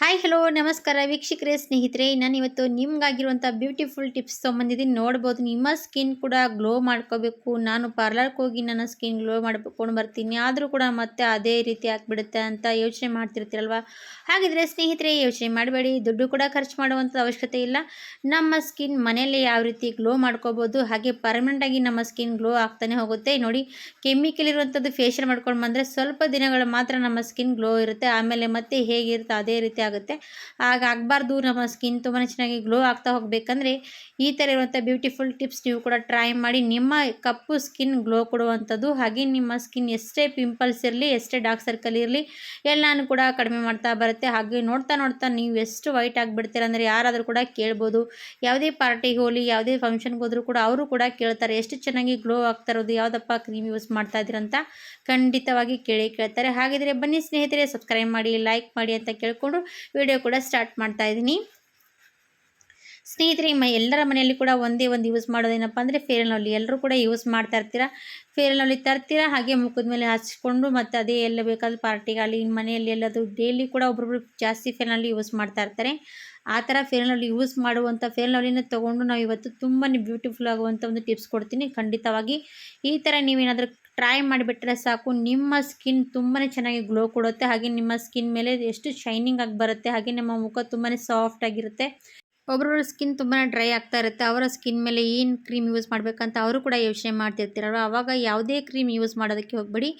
Hi hello ನಮಸ್ಕಾರ ವೀಕ್ಷಕರೇ, ಸ್ನೇಹಿತರೆ. ನಾನು ಇವತ್ತು ನಿಮ್ಗಾಗಿರುವಂಥ ಬ್ಯೂಟಿಫುಲ್ ಟಿಪ್ಸ್ ತೊಗೊಂಬಂದಿದ್ದೀನಿ ನೋಡ್ಬೋದು. ನಿಮ್ಮ ಸ್ಕಿನ್ ಕೂಡ ಗ್ಲೋ ಮಾಡ್ಕೋಬೇಕು. ನಾನು ಪಾರ್ಲರ್ಗೆ ಹೋಗಿ ನನ್ನ ಸ್ಕಿನ್ ಗ್ಲೋ ಮಾಡ್ಕೊಂಡು ಬರ್ತೀನಿ. ಆದರೂ ಕೂಡ ಮತ್ತೆ ಅದೇ ರೀತಿ ಆಗಿಬಿಡುತ್ತೆ ಅಂತ ಯೋಚನೆ ಮಾಡ್ತಿರ್ತೀರಲ್ವ? ಹಾಗಿದ್ರೆ ಸ್ನೇಹಿತರೆ, ಯೋಚನೆ ಮಾಡಬೇಡಿ. ದುಡ್ಡು ಕೂಡ ಖರ್ಚು ಮಾಡುವಂಥದ್ದು ಅವಶ್ಯಕತೆ ಇಲ್ಲ. ನಮ್ಮ ಸ್ಕಿನ್ ಮನೆಯಲ್ಲೇ ಯಾವ ರೀತಿ ಗ್ಲೋ ಮಾಡ್ಕೋಬೋದು, ಹಾಗೆ ಪರ್ಮನೆಂಟಾಗಿ ನಮ್ಮ ಸ್ಕಿನ್ ಗ್ಲೋ ಆಗ್ತಾನೆ ಹೋಗುತ್ತೆ. ನೋಡಿ ಕೆಮಿಕಲ್ ಇರುವಂಥದ್ದು ಫೇಶಿಯಲ್ ಮಾಡ್ಕೊಂಡು ಬಂದರೆ ಸ್ವಲ್ಪ ದಿನಗಳು ಮಾತ್ರ ನಮ್ಮ ಸ್ಕಿನ್ ಗ್ಲೋ ಇರುತ್ತೆ. ಆಮೇಲೆ ಮತ್ತೆ ಹೇಗಿರುತ್ತೆ, ಅದೇ ರೀತಿ ಆಗುತ್ತೆ. ಆಗ ಆಗಬಾರ್ದು, ನಮ್ಮ ಸ್ಕಿನ್ ತುಂಬಾ ಚೆನ್ನಾಗಿ ಗ್ಲೋ ಆಗ್ತಾ ಹೋಗಬೇಕಂದ್ರೆ ಈ ಥರ ಇರುವಂಥ ಬ್ಯೂಟಿಫುಲ್ ಟಿಪ್ಸ್ ನೀವು ಕೂಡ ಟ್ರೈ ಮಾಡಿ ನಿಮ್ಮ ಕಪ್ಪು ಸ್ಕಿನ್ ಗ್ಲೋ ಕೊಡುವಂಥದ್ದು. ಹಾಗೆ ನಿಮ್ಮ ಸ್ಕಿನ್ ಎಷ್ಟೇ ಪಿಂಪಲ್ಸ್ ಇರಲಿ, ಎಷ್ಟೇ ಡಾರ್ಕ್ ಸರ್ಕಲ್ ಇರಲಿ, ಎಲ್ಲಾನು ಕೂಡ ಕಡಿಮೆ ಮಾಡ್ತಾ ಬರುತ್ತೆ. ಹಾಗೆ ನೋಡ್ತಾ ನೋಡ್ತಾ ನೀವು ಎಷ್ಟು ವೈಟ್ ಆಗಿಬಿಡ್ತೀರ ಅಂದರೆ ಯಾರಾದರೂ ಕೂಡ ಕೇಳ್ಬೋದು. ಯಾವುದೇ ಪಾರ್ಟಿಗೆ ಹೋಗಲಿ, ಯಾವುದೇ ಫಂಕ್ಷನ್ಗೆ ಹೋದರೂ ಕೂಡ ಅವರು ಕೂಡ ಕೇಳ್ತಾರೆ, ಎಷ್ಟು ಚೆನ್ನಾಗಿ ಗ್ಲೋ ಆಗ್ತಾ ಇರೋದು, ಯಾವುದಪ್ಪ ಕ್ರೀಮ್ ಯೂಸ್ ಮಾಡ್ತಾ ಇದ್ದೀರಂತ ಖಂಡಿತವಾಗಿ ಕೇಳಿ ಕೇಳ್ತಾರೆ. ಹಾಗಿದ್ರೆ ಬನ್ನಿ ಸ್ನೇಹಿತರೆ ಸಬ್ಸ್ಕ್ರೈಬ್ ಮಾಡಿ ಲೈಕ್ ಮಾಡಿ ಅಂತ ಕೇಳಿಕೊಂಡು ವಿಡಿಯೋ ಕೂಡ ಸ್ಟಾರ್ಟ್ ಮಾಡ್ತಾ ಇದ್ದೀನಿ. ಸ್ನೇಹಿತರೆ ಮ ಎಲ್ಲರ ಮನೆಯಲ್ಲಿ ಕೂಡ ಒಂದೇ ಒಂದು ಯೂಸ್ ಮಾಡೋದೇನಪ್ಪ ಅಂದರೆ ಫೇರಲ್ ಲವ್ಲಿ ಎಲ್ಲರೂ ಕೂಡ ಯೂಸ್ ಮಾಡ್ತಾ ಇರ್ತೀರಾ ನೋಲಿ ತರ್ತೀರಾ, ಹಾಗೆ ಮುಖದ ಮೇಲೆ ಹಚ್ಕೊಂಡು ಮತ್ತು ಅದೇ ಎಲ್ಲ ಬೇಕಾದ ಪಾರ್ಟಿಗಾಗಲಿ ಮನೆಯಲ್ಲಿ ಎಲ್ಲದು ಡೈಲಿ ಕೂಡ ಒಬ್ಬೊಬ್ರು ಜಾಸ್ತಿ ಫೇರ್ನಲ್ಲಿ ಯೂಸ್ ಮಾಡ್ತಾ ಇರ್ತಾರೆ. ಆ ಥರ ಫೇರ್ ಲವ್ಲಿ ಯೂಸ್ ಮಾಡುವಂಥ ಫೇರ್ ಲವ್ಲಿನ ತೊಗೊಂಡು ನಾವು ಇವತ್ತು ತುಂಬಾ ಬ್ಯೂಟಿಫುಲ್ ಆಗುವಂಥ ಒಂದು ಟಿಪ್ಸ್ ಕೊಡ್ತೀನಿ. ಖಂಡಿತವಾಗಿ ಈ ಥರ ನೀವೇನಾದರೂ ಟ್ರೈ ಮಾಡಿಬಿಟ್ರೆ ಸಾಕು. ನಿಮ್ಮ ಸ್ಕಿನ್ ತುಂಬಾ ಚೆನ್ನಾಗಿ ಗ್ಲೋ ಕೊಡುತ್ತೆ. ಹಾಗೆ ನಿಮ್ಮ ಸ್ಕಿನ್ ಮೇಲೆ ಎಷ್ಟು ಶೈನಿಂಗ್ ಆಗಿ ಬರುತ್ತೆ. ಹಾಗೆ ನಮ್ಮ ಮುಖ ತುಂಬಾ ಸಾಫ್ಟ್ ಆಗಿರುತ್ತೆ. ಒಬ್ಬರೊಬ್ಬರ ಸ್ಕಿನ್ ತುಂಬಾ ಡ್ರೈ ಆಗ್ತಾ ಇರುತ್ತೆ. ಅವರ ಸ್ಕಿನ್ ಮೇಲೆ ಏನು ಕ್ರೀಮ್ ಯೂಸ್ ಮಾಡಬೇಕಂತ ಅವರು ಕೂಡ ಯೋಚನೆ ಮಾಡ್ತಿರ್ತೀರಲ್ವ? ಆವಾಗ ಯಾವುದೇ ಕ್ರೀಮ್ ಯೂಸ್ ಮಾಡೋದಕ್ಕೆ ಹೋಗಬೇಡಿ.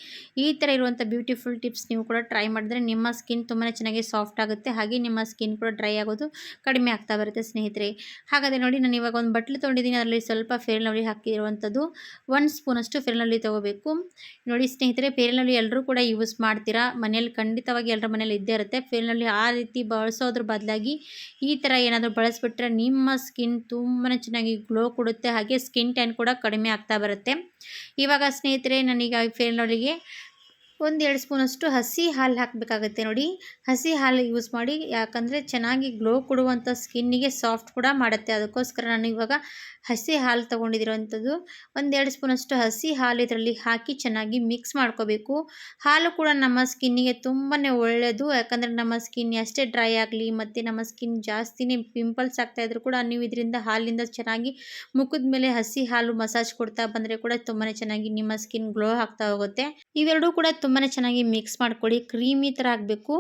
ಈ ಥರ ಇರುವಂಥ ಬ್ಯೂಟಿಫುಲ್ ಟಿಪ್ಸ್ ನೀವು ಕೂಡ ಟ್ರೈ ಮಾಡಿದ್ರೆ ನಿಮ್ಮ ಸ್ಕಿನ್ ತುಂಬಾ ಚೆನ್ನಾಗಿ ಸಾಫ್ಟ್ ಆಗುತ್ತೆ. ಹಾಗೆ ನಿಮ್ಮ ಸ್ಕಿನ್ ಕೂಡ ಡ್ರೈ ಆಗೋದು ಕಡಿಮೆ ಆಗ್ತಾ ಬರುತ್ತೆ ಸ್ನೇಹಿತರೆ. ಹಾಗಾದರೆ ನೋಡಿ, ನಾನು ಇವಾಗ ಒಂದು ಬಟ್ಲು ತೊಗೊಂಡಿದ್ದೀನಿ. ಅದರಲ್ಲಿ ಸ್ವಲ್ಪ ಫೇರ್ನಲ್ಲಿ ಹಾಕಿರುವಂಥದ್ದು ಸ್ಪೂನಷ್ಟು ಅಷ್ಟು ಫೇರ್ನಲ್ಲಿ ತೊಗೋಬೇಕು. ನೋಡಿ ಸ್ನೇಹಿತರೆ ಫೇರ್ನಲ್ಲಿ ಎಲ್ಲರೂ ಕೂಡ ಯೂಸ್ ಮಾಡ್ತೀರಾ? ಮನೇಲಿ ಖಂಡಿತವಾಗಿ ಎಲ್ಲರ ಮನೇಲಿ ಇದ್ದೇ ಇರುತ್ತೆ. ಫೇರ್ನಲ್ಲಿ ಆ ರೀತಿ ಬಳಸೋದ್ರ ಬದಲಾಗಿ ಈ ಥರ ಏನಾದರೂ ಬಳಸ ಬಳಸ್ಬಿಟ್ರೆ ನಿಮ್ಮ ಸ್ಕಿನ್ ತುಂಬಾ ಚೆನ್ನಾಗಿ ಗ್ಲೋ ಕೊಡುತ್ತೆ. ಹಾಗೆ ಸ್ಕಿನ್ ಟ್ಯಾನ್ ಕೂಡ ಕಡಿಮೆ ಆಗ್ತಾ ಬರುತ್ತೆ. ಇವಾಗ ಸ್ನೇಹಿತರೆ, ನನಗೆ ಫೇರ್ನೊಳಗೆ ಒಂದು ಎರಡು ಸ್ಪೂನಷ್ಟು ಹಸಿ ಹಾಲು ಹಾಕಬೇಕಾಗತ್ತೆ ನೋಡಿ. ಹಸಿ ಹಾಲು ಯೂಸ್ ಮಾಡಿ, ಯಾಕಂದರೆ ಚೆನ್ನಾಗಿ ಗ್ಲೋ ಕೊಡುವಂಥ ಸ್ಕಿನ್ನಿಗೆ ಸಾಫ್ಟ್ ಕೂಡ ಮಾಡುತ್ತೆ. ಅದಕ್ಕೋಸ್ಕರ ನಾನು ಇವಾಗ ಹಸಿ ಹಾಲು ತೊಗೊಂಡಿರೋವಂಥದ್ದು ಒಂದೆರಡು ಸ್ಪೂನಷ್ಟು ಹಸಿ ಹಾಲು ಇದರಲ್ಲಿ ಹಾಕಿ ಚೆನ್ನಾಗಿ ಮಿಕ್ಸ್ ಮಾಡ್ಕೋಬೇಕು. ಹಾಲು ಕೂಡ ನಮ್ಮ ಸ್ಕಿನ್ನಿಗೆ ತುಂಬಾ ಒಳ್ಳೆಯದು ಯಾಕಂದರೆ ನಮ್ಮ ಸ್ಕಿನ್ ಅಷ್ಟೇ ಡ್ರೈ ಆಗಲಿ, ಮತ್ತು ನಮ್ಮ ಸ್ಕಿನ್ ಜಾಸ್ತಿನೇ ಪಿಂಪಲ್ಸ್ ಆಗ್ತಾಯಿದ್ರು ಕೂಡ ನೀವು ಇದರಿಂದ ಹಾಲಿಂದ ಚೆನ್ನಾಗಿ ಮುಖದ ಮೇಲೆ ಹಸಿ ಹಾಲು ಮಸಾಜ್ ಕೊಡ್ತಾ ಬಂದರೆ ಕೂಡ ತುಂಬಾ ಚೆನ್ನಾಗಿ ನಿಮ್ಮ ಸ್ಕಿನ್ ಗ್ಲೋ ಆಗ್ತಾ ಹೋಗುತ್ತೆ. ಇವೆರಡೂ ಕೂಡ ತುಂಬಾ ಚೆನ್ನಾಗಿ ಮಿಕ್ಸ್ ಮಾಡ್ಕೊಳ್ಳಿ. ಕ್ರೀಮಿ ಥರ ಆಗಬೇಕು.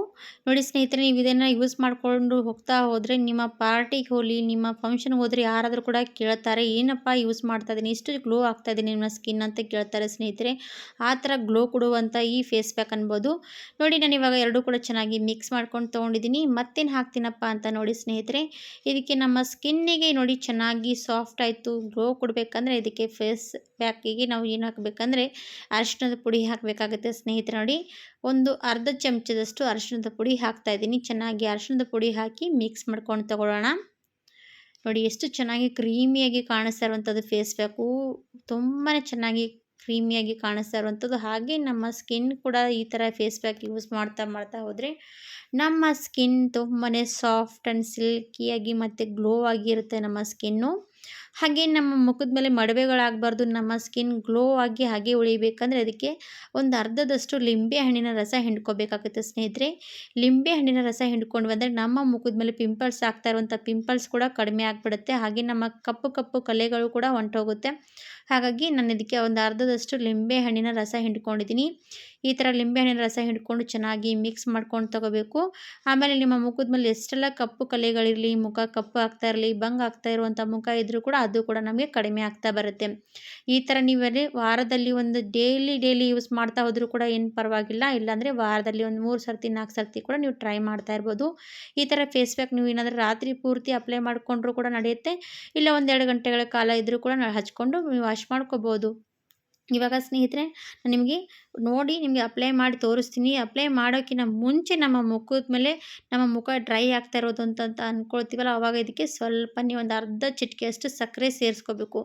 ನೋಡಿ ಸ್ನೇಹಿತರೆ, ನೀವು ಇದನ್ನು ಯೂಸ್ ಮಾಡಿಕೊಂಡು ಹೋಗ್ತಾ ಹೋದರೆ, ನಿಮ್ಮ ಪಾರ್ಟಿಗೆ ಹೋಗಲಿ, ನಿಮ್ಮ ಫಂಕ್ಷನ್ಗೆ ಹೋದರೆ ಯಾರಾದರೂ ಕೂಡ ಕೇಳ್ತಾರೆ, ಏನಪ್ಪ ಯೂಸ್ ಮಾಡ್ತಾ ಇದ್ದೀನಿ ಇಷ್ಟು ಗ್ಲೋ ಆಗ್ತಾ ಇದೆ ನಿಮ್ಮ ಸ್ಕಿನ್ ಅಂತ ಕೇಳ್ತಾರೆ ಸ್ನೇಹಿತರೆ. ಆ ಥರ ಗ್ಲೋ ಕೊಡುವಂಥ ಈ ಫೇಸ್ ಪ್ಯಾಕ್ ಅನ್ಬೋದು. ನೋಡಿ, ನಾನು ಇವಾಗ ಎರಡೂ ಕೂಡ ಚೆನ್ನಾಗಿ ಮಿಕ್ಸ್ ಮಾಡ್ಕೊಂಡು ತೊಗೊಂಡಿದ್ದೀನಿ. ಮತ್ತೇನು ಹಾಕ್ತೀನಪ್ಪ ಅಂತ ನೋಡಿ ಸ್ನೇಹಿತರೆ, ಇದಕ್ಕೆ ನಮ್ಮ ಸ್ಕಿನ್ನಿಗೆ ನೋಡಿ ಚೆನ್ನಾಗಿ ಸಾಫ್ಟ್ ಆಯಿತು. ಗ್ಲೋ ಕೊಡಬೇಕಂದ್ರೆ ಇದಕ್ಕೆ ಫೇಸ್ ಪ್ಯಾಕಿಗೆ ನಾವು ಏನು ಹಾಕಬೇಕಂದ್ರೆ ಅರಿಶಿಣದ ಪುಡಿ ಹಾಕಬೇಕಾಗುತ್ತೆ ಸ್ನೇಹಿತರೆ. ಸ್ನೇಹಿತರೆ ನೋಡಿ, ಒಂದು ಅರ್ಧ ಚಮಚದಷ್ಟು ಅರಶಿನದ ಪುಡಿ ಹಾಕ್ತಾ ಇದ್ದೀನಿ. ಚೆನ್ನಾಗಿ ಅರಶಿನದ ಪುಡಿ ಹಾಕಿ ಮಿಕ್ಸ್ ಮಾಡ್ಕೊಂಡು ತಗೊಳ್ಳೋಣ. ನೋಡಿ, ಎಷ್ಟು ಚೆನ್ನಾಗಿ ಕ್ರೀಮಿಯಾಗಿ ಕಾಣಿಸ್ತಾ ಇರುವಂಥದ್ದು ಫೇಸ್ ಪ್ಯಾಕು ತುಂಬಾ ಚೆನ್ನಾಗಿ ಕ್ರೀಮಿಯಾಗಿ ಕಾಣಿಸ್ತಾ ಇರುವಂಥದ್ದು. ಹಾಗೆ ನಮ್ಮ ಸ್ಕಿನ್ ಕೂಡ ಈ ಥರ ಫೇಸ್ ಪ್ಯಾಕ್ ಯೂಸ್ ಮಾಡ್ತಾ ಮಾಡ್ತಾ ಹೋದರೆ ನಮ್ಮ ಸ್ಕಿನ್ ತುಂಬಾ ಸಾಫ್ಟ್ ಆ್ಯಂಡ್ ಸಿಲ್ಕಿಯಾಗಿ ಮತ್ತು ಗ್ಲೋ ಆಗಿರುತ್ತೆ ನಮ್ಮ ಸ್ಕಿನ್ನು ಹಾಗೆ ನಮ್ಮ ಮುಖದ ಮೇಲೆ ಮಡವೆಗಳಾಗಬಾರ್ದು, ನಮ್ಮ ಸ್ಕಿನ್ ಗ್ಲೋ ಆಗಿ ಹಾಗೆ ಉಳಿಬೇಕಂದ್ರೆ ಅದಕ್ಕೆ ಒಂದು ಅರ್ಧದಷ್ಟು ಲಿಂಬೆ ಹಣ್ಣಿನ ರಸ ಹಿಂಡ್ಕೋಬೇಕಾಗುತ್ತೆ ಸ್ನೇಹಿತರೆ. ಲಿಂಬೆ ಹಣ್ಣಿನ ರಸ ಹಿಂಡ್ಕೊಂಡು ಬಂದರೆ ನಮ್ಮ ಮುಖದ ಮೇಲೆ ಪಿಂಪಲ್ಸ್ ಆಗ್ತಾ ಇರುವಂಥ ಪಿಂಪಲ್ಸ್ ಕೂಡ ಕಡಿಮೆ ಆಗಿಬಿಡುತ್ತೆ. ಹಾಗೆ ನಮ್ಮ ಕಪ್ಪು ಕಪ್ಪು ಕಲೆಗಳು ಕೂಡ ಹೊಂಟೋಗುತ್ತೆ. ಹಾಗಾಗಿ ನಾನು ಇದಕ್ಕೆ ಒಂದು ಅರ್ಧದಷ್ಟು ಲಿಂಬೆ ಹಣ್ಣಿನ ರಸ ಹಿಂಡ್ಕೊಂಡಿದ್ದೀನಿ. ಈ ಥರ ಲಿಂಬೆ ಹಣ್ಣಿನ ರಸ ಹಿಂಡ್ಕೊಂಡು ಚೆನ್ನಾಗಿ ಮಿಕ್ಸ್ ಮಾಡ್ಕೊಂಡು ತೊಗೋಬೇಕು. ಆಮೇಲೆ ನಿಮ್ಮ ಮುಖದ ಮೇಲೆ ಎಷ್ಟೆಲ್ಲ ಕಪ್ಪು ಕಲೆಗಳಿರಲಿ, ಮುಖ ಕಪ್ಪು ಆಗ್ತಾ ಇರಲಿ ಬಂಗ್ ಆಗ್ತಾ ಇರುವಂಥ ಮುಖ ಇದ್ದರೂ ಕೂಡ ಅದು ಕೂಡ ನಮಗೆ ಕಡಿಮೆ ಆಗ್ತಾ ಬರುತ್ತೆ. ಈ ಥರ ನೀವಲ್ಲಿ ವಾರದಲ್ಲಿ ಒಂದು ಡೈಲಿ ಡೈಲಿ ಯೂಸ್ ಮಾಡ್ತಾ ಹೋದರೂ ಕೂಡ ಏನು ಪರವಾಗಿಲ್ಲ. ಇಲ್ಲಾಂದರೆ ವಾರದಲ್ಲಿ ಒಂದು ಮೂರು ಸರ್ತಿ, ನಾಲ್ಕು ಸರ್ತಿ ಕೂಡ ನೀವು ಟ್ರೈ ಮಾಡ್ತಾ ಇರ್ಬೋದು. ಈ ಥರ ಫೇಸ್ ಪ್ಯಾಕ್ ನೀವು ಏನಾದರೂ ರಾತ್ರಿ ಪೂರ್ತಿ ಅಪ್ಲೈ ಮಾಡಿಕೊಂಡ್ರೂ ಕೂಡ ನಡೆಯುತ್ತೆ. ಇಲ್ಲ ಒಂದೆರಡು ಗಂಟೆಗಳ ಕಾಲ ಇದ್ದರೂ ಕೂಡ ಹಚ್ಕೊಂಡು ನೀವು ವಾಶ್ ಮಾಡ್ಕೋಬೋದು. ಇವಾಗ ಸ್ನೇಹಿತರೆ, ನಾನು ನಿಮಗೆ ನೋಡಿ ನಿಮಗೆ ಅಪ್ಲೈ ಮಾಡಿ ತೋರಿಸ್ತೀನಿ. ಅಪ್ಲೈ ಮಾಡೋಕ್ಕಿಂತ ಮುಂಚೆ ನಮ್ಮ ಮುಖದ ಮೇಲೆ ನಮ್ಮ ಮುಖ ಡ್ರೈ ಆಗ್ತಾ ಇರೋದು ಅಂತ ಅಂದ್ಕೊಳ್ತೀವಲ್ಲ ಆವಾಗ ಇದಕ್ಕೆ ಸ್ವಲ್ಪ ನೀವು ಒಂದು ಅರ್ಧ ಚಿಟಿಕೆಯಷ್ಟು ಸಕ್ಕರೆ ಸೇರಿಸ್ಕೋಬೇಕು.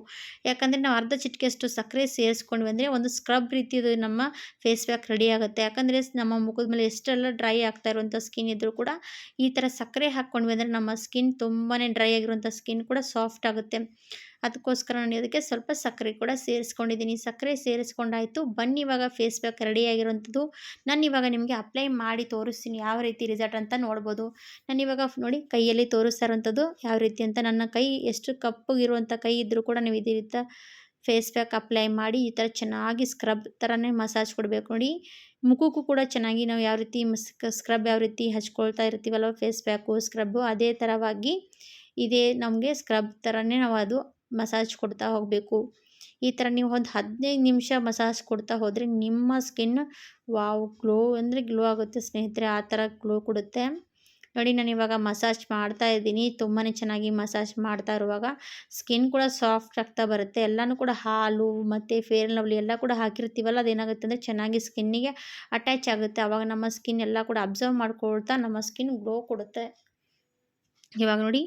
ಯಾಕಂದರೆ ನಾವು ಅರ್ಧ ಚಿಟಿಕೆಯಷ್ಟು ಸಕ್ಕರೆ ಸೇರಿಸ್ಕೊಂಡ್ವಿ ಅಂದರೆ ಒಂದು ಸ್ಕ್ರಬ್ ರೀತಿಯದು ನಮ್ಮ ಫೇಸ್ ಪ್ಯಾಕ್ ರೆಡಿ ಆಗುತ್ತೆ. ಯಾಕಂದರೆ ನಮ್ಮ ಮುಖದ ಮೇಲೆ ಎಷ್ಟೆಲ್ಲ ಡ್ರೈ ಆಗ್ತಾ ಇರುವಂಥ ಸ್ಕಿನ್ ಇದ್ದರೂ ಕೂಡ ಈ ಥರ ಸಕ್ಕರೆ ಹಾಕ್ಕೊಂಡ್ವಿ ಅಂದರೆ ನಮ್ಮ ಸ್ಕಿನ್ ತುಂಬಾ ಡ್ರೈ ಆಗಿರುವಂಥ ಸ್ಕಿನ್ ಕೂಡ ಸಾಫ್ಟ್ ಆಗುತ್ತೆ. ಅದಕ್ಕೋಸ್ಕರ ನಾನು ಅದಕ್ಕೆ ಸ್ವಲ್ಪ ಸಕ್ಕರೆ ಕೂಡ ಸೇರಿಸ್ಕೊಂಡಿದ್ದೀನಿ. ಸಕ್ಕರೆ ಸೇರಿಸ್ಕೊಂಡಾಯಿತು. ಬನ್ನಿ ಇವಾಗ ಫೇಸ್ ಪ್ಯಾಕ್ ರೆಡಿಯಾಗಿರೋಂಥದ್ದು ನಾನು ಇವಾಗ ನಿಮಗೆ ಅಪ್ಲೈ ಮಾಡಿ ತೋರಿಸ್ತೀನಿ ಯಾವ ರೀತಿ ರಿಸಲ್ಟ್ ಅಂತ ನೋಡ್ಬೋದು. ನಾನು ಇವಾಗ ನೋಡಿ ಕೈಯಲ್ಲಿ ತೋರಿಸ್ತಾರಂಥದ್ದು ಯಾವ ರೀತಿ ಅಂತ. ನನ್ನ ಕೈ ಎಷ್ಟು ಕಪ್ಪಗಿರುವಂಥ ಕೈ ಇದ್ದರೂ ಕೂಡ ನೀವು ಇದೇ ರೀತಿ ಫೇಸ್ ಪ್ಯಾಕ್ ಅಪ್ಲೈ ಮಾಡಿ ಈ ಥರ ಚೆನ್ನಾಗಿ ಸ್ಕ್ರಬ್ ಥರನೇ ಮಸಾಜ್ ಕೊಡಬೇಕು ನೋಡಿ. ಮುಖಕ್ಕೂ ಕೂಡ ಚೆನ್ನಾಗಿ ನಾವು ಯಾವ ರೀತಿ ಸ್ಕ್ರಬ್ ಯಾವ ರೀತಿ ಹಚ್ಕೊಳ್ತಾ ಇರ್ತೀವಲ್ವ ಫೇಸ್ ಪ್ಯಾಕು ಸ್ಕ್ರಬ್ಬು ಅದೇ ಥರವಾಗಿ ಇದೇ ನಮಗೆ ಸ್ಕ್ರಬ್ ಥರನೇ ನಾವು ಅದು ಮಸಾಜ್ ಕೊಡ್ತಾ ಹೋಗಬೇಕು. ಈ ಥರ ನೀವು ಒಂದು ಹದಿನೈದು ನಿಮಿಷ ಮಸಾಜ್ ಕೊಡ್ತಾ ಹೋದರೆ ನಿಮ್ಮ ಸ್ಕಿನ್ ವಾವ್, ಗ್ಲೋ ಅಂದರೆ ಗ್ಲೋ ಆಗುತ್ತೆ ಸ್ನೇಹಿತರೆ, ಆ ಥರ ಗ್ಲೋ ಕೊಡುತ್ತೆ. ನೋಡಿ, ನಾನು ಇವಾಗ ಮಸಾಜ್ ಮಾಡ್ತಾ ಇದ್ದೀನಿ ತುಂಬಾ ಚೆನ್ನಾಗಿ ಮಸಾಜ್ ಮಾಡ್ತಾ ಇರುವಾಗ. ಸ್ಕಿನ್ ಕೂಡ ಸಾಫ್ಟ್ ಆಗ್ತಾ ಬರುತ್ತೆ, ಎಲ್ಲನೂ ಕೂಡ ಹಾಲು ಮತ್ತು ಫೇರ್ ಲವ್ಲಿ ಎಲ್ಲ ಕೂಡ ಹಾಕಿರ್ತೀವಲ್ಲ, ಅದೇನಾಗುತ್ತೆ ಅಂದರೆ ಚೆನ್ನಾಗಿ ಸ್ಕಿನ್ನಿಗೆ ಅಟ್ಯಾಚ್ ಆಗುತ್ತೆ. ಆವಾಗ ನಮ್ಮ ಸ್ಕಿನ್ ಎಲ್ಲ ಕೂಡ ಅಬ್ಸರ್ವ್ ಮಾಡ್ಕೊಳ್ತಾ ನಮ್ಮ ಸ್ಕಿನ್ ಗ್ಲೋ ಕೊಡುತ್ತೆ. ಇವಾಗ ನೋಡಿ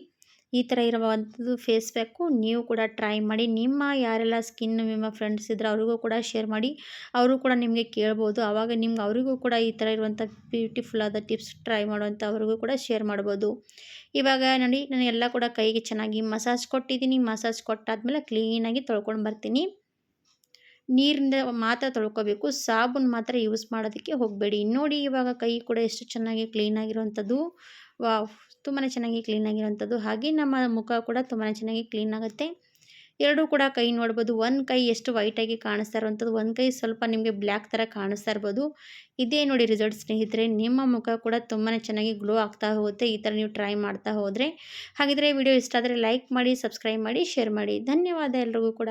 ಈ ಥರ ಇರುವಂಥದ್ದು ಫೇಸ್ ಪ್ಯಾಕು ನೀವು ಕೂಡ ಟ್ರೈ ಮಾಡಿ, ನಿಮ್ಮ ಯಾರೆಲ್ಲ ಸ್ಕಿನ್ ನಿಮ್ಮ ಫ್ರೆಂಡ್ಸ್ ಇದ್ದರೆ ಅವ್ರಿಗೂ ಕೂಡ ಶೇರ್ ಮಾಡಿ, ಅವರು ಕೂಡ ನಿಮಗೆ ಕೇಳ್ಬೋದು. ಆವಾಗ ನಿಮ್ಗೆ ಅವರಿಗೂ ಕೂಡ ಈ ಥರ ಇರುವಂಥ ಬ್ಯೂಟಿಫುಲ್ ಆದ ಟಿಪ್ಸ್ ಟ್ರೈ ಮಾಡುವಂಥ ಅವ್ರಿಗೂ ಕೂಡ ಶೇರ್ ಮಾಡ್ಬೋದು. ಇವಾಗ ನೋಡಿ, ನಾನು ಎಲ್ಲ ಕೂಡ ಕೈಗೆ ಚೆನ್ನಾಗಿ ಮಸಾಜ್ ಕೊಟ್ಟಿದ್ದೀನಿ. ಮಸಾಜ್ ಕೊಟ್ಟಾದ್ಮೇಲೆ ಕ್ಲೀನಾಗಿ ತೊಳ್ಕೊಂಡು ಬರ್ತೀನಿ. ನೀರಿಂದ ಮಾತ್ರ ತೊಳ್ಕೊಬೇಕು. ಸಾಬೂನು ಮಾತ್ರ ಯೂಸ್ ಮಾಡೋದಕ್ಕೆ ಹೋಗಬೇಡಿ. ನೋಡಿ, ಇವಾಗ ಕೈ ಕೂಡ ಎಷ್ಟು ಚೆನ್ನಾಗಿ ಕ್ಲೀನಾಗಿರುವಂಥದ್ದು ವಾವ್ ತುಂಬಾ ಚೆನ್ನಾಗಿ ಕ್ಲೀನಾಗಿರುವಂಥದ್ದು ಹಾಗೆ ನಮ್ಮ ಮುಖ ಕೂಡ ತುಂಬಾ ಚೆನ್ನಾಗಿ ಕ್ಲೀನ್ ಆಗುತ್ತೆ. ಎರಡೂ ಕೂಡ ಕೈ ನೋಡ್ಬೋದು. ಒಂದು ಕೈ ಎಷ್ಟು ವೈಟಾಗಿ ಕಾಣಿಸ್ತಾ ಇರುವಂಥದ್ದು ಒಂದು ಕೈ ಸ್ವಲ್ಪ ನಿಮಗೆ ಬ್ಲ್ಯಾಕ್ ಥರ ಕಾಣಿಸ್ತಾ ಇರ್ಬೋದು. ಇದೇ ನೋಡಿ ರಿಸಲ್ಟ್ ಸ್ನೇಹಿತರೆ, ನಿಮ್ಮ ಮುಖ ಕೂಡ ತುಂಬಾ ಚೆನ್ನಾಗಿ ಗ್ಲೋ ಆಗ್ತಾ ಹೋಗುತ್ತೆ. ಈ ಥರ ನೀವು ಟ್ರೈ ಮಾಡ್ತಾ ಹೋದರೆ. ಹಾಗಿದ್ರೆ ವಿಡಿಯೋ ಇಷ್ಟ ಆದರೆ ಲೈಕ್ ಮಾಡಿ ಸಬ್ಸ್ಕ್ರೈಬ್ ಮಾಡಿ ಶೇರ್ ಮಾಡಿ. ಧನ್ಯವಾದ ಎಲ್ರಿಗೂ ಕೂಡ.